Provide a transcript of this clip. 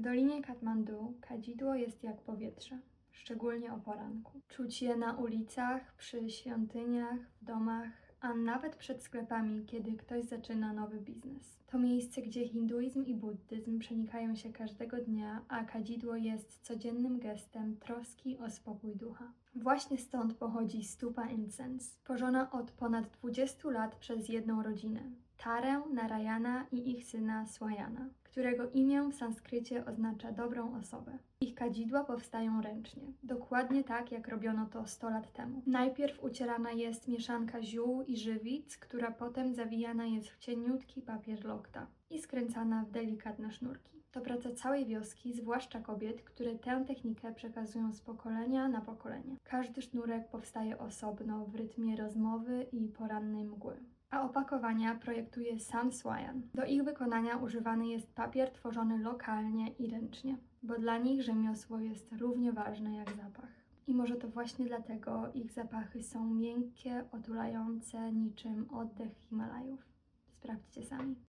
W Dolinie Katmandu kadzidło jest jak powietrze, szczególnie o poranku. Czuć je na ulicach, przy świątyniach, w domach, a nawet przed sklepami, kiedy ktoś zaczyna nowy biznes. To miejsce, gdzie hinduizm i buddyzm przenikają się każdego dnia, a kadzidło jest codziennym gestem troski o spokój ducha. Właśnie stąd pochodzi stupa incense, tworzona od ponad 20 lat przez jedną rodzinę. Tarę, Narayana i ich syna Swayana, którego imię w sanskrycie oznacza dobrą osobę. Ich kadzidła powstają ręcznie, dokładnie tak jak robiono to 100 lat temu. Najpierw ucierana jest mieszanka ziół i żywic, która potem zawijana jest w cieniutki papier lokta i skręcana w delikatne sznurki. To praca całej wioski, zwłaszcza kobiet, które tę technikę przekazują z pokolenia na pokolenie. Każdy sznurek powstaje osobno w rytmie rozmowy i porannej mgły a opakowania projektuje sam Swajan. Do ich wykonania używany jest papier tworzony lokalnie i ręcznie, bo dla nich rzemiosło jest równie ważne jak zapach. I może to właśnie dlatego ich zapachy są miękkie, otulające, niczym oddech Himalajów. Sprawdźcie sami.